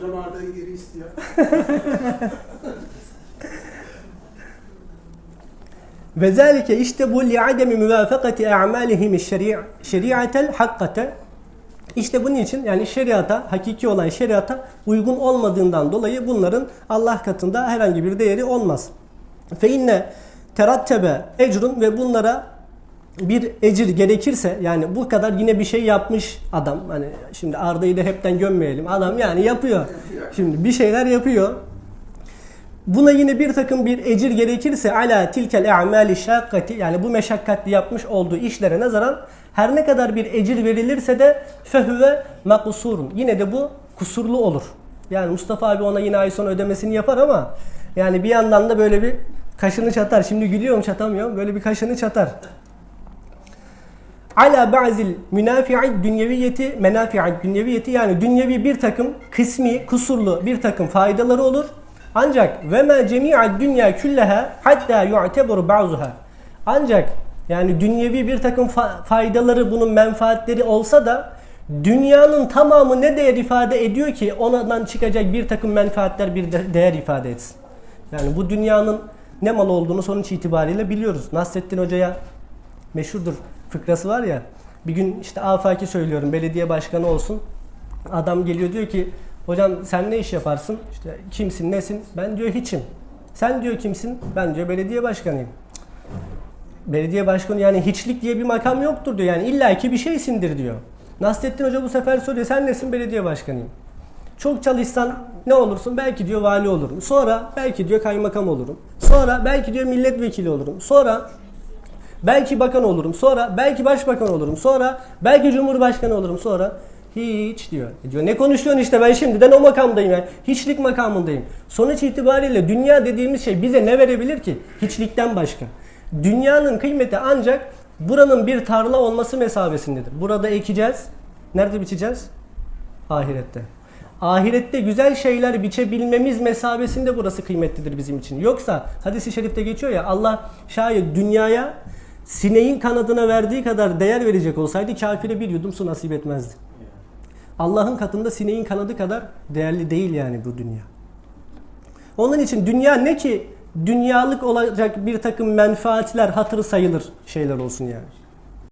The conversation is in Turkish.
Hocam Arda'yı geri istiyor. Ve zalike işte bu li'ademi muvafakati a'malihim şeri' şeriatel hakkate işte bunun için yani şeriata, hakiki olan şeriata uygun olmadığından dolayı bunların Allah katında herhangi bir değeri olmaz. Fe inne terattebe ecrun ve bunlara bir ecir gerekirse yani bu kadar yine bir şey yapmış adam. Hani şimdi Arda'yı da hepten gömmeyelim. Adam yani yapıyor. Şimdi bir şeyler yapıyor. Buna yine bir takım bir ecir gerekirse ala tilkel a'mali şakkati yani bu meşakkatli yapmış olduğu işlere nazaran her ne kadar bir ecir verilirse de fehüve makusurun. Yine de bu kusurlu olur. Yani Mustafa abi ona yine ay sonu ödemesini yapar ama yani bir yandan da böyle bir kaşını çatar. Şimdi gülüyorum çatamıyorum. Böyle bir kaşını çatar. Ala ba'zil münafi'i dünyeviyeti menafi'i dünyeviyeti yani dünyevi bir takım kısmi kusurlu bir takım faydaları olur. Ancak ve ma cemi'a dünya külleha hatta yu'teberu ba'zuha. Ancak yani dünyevi bir takım fa- faydaları bunun menfaatleri olsa da dünyanın tamamı ne değer ifade ediyor ki ondan çıkacak bir takım menfaatler bir de- değer ifade etsin. Yani bu dünyanın ne mal olduğunu sonuç itibariyle biliyoruz. Nasrettin Hoca'ya meşhurdur fıkrası var ya. Bir gün işte afaki söylüyorum belediye başkanı olsun. Adam geliyor diyor ki hocam sen ne iş yaparsın? İşte kimsin nesin? Ben diyor hiçim. Sen diyor kimsin? Ben diyor belediye başkanıyım. Belediye başkanı yani hiçlik diye bir makam yoktur diyor. Yani illaki bir şeysindir diyor. Nasrettin Hoca bu sefer soruyor sen nesin? Belediye başkanıyım. Çok çalışsan ne olursun? Belki diyor vali olurum. Sonra belki diyor kaymakam olurum. Sonra belki diyor milletvekili olurum. Sonra Belki bakan olurum. Sonra belki başbakan olurum. Sonra belki cumhurbaşkanı olurum. Sonra hiç diyor. E diyor ne konuşuyorsun işte ben şimdiden o makamdayım. Yani. Hiçlik makamındayım. Sonuç itibariyle dünya dediğimiz şey bize ne verebilir ki? Hiçlikten başka. Dünyanın kıymeti ancak buranın bir tarla olması mesabesindedir. Burada ekeceğiz. Nerede biçeceğiz? Ahirette. Ahirette güzel şeyler biçebilmemiz mesabesinde burası kıymetlidir bizim için. Yoksa hadisi şerifte geçiyor ya Allah şayet dünyaya sineğin kanadına verdiği kadar değer verecek olsaydı kafire bir yudum su nasip etmezdi. Allah'ın katında sineğin kanadı kadar değerli değil yani bu dünya. Onun için dünya ne ki dünyalık olacak bir takım menfaatler hatırı sayılır şeyler olsun yani.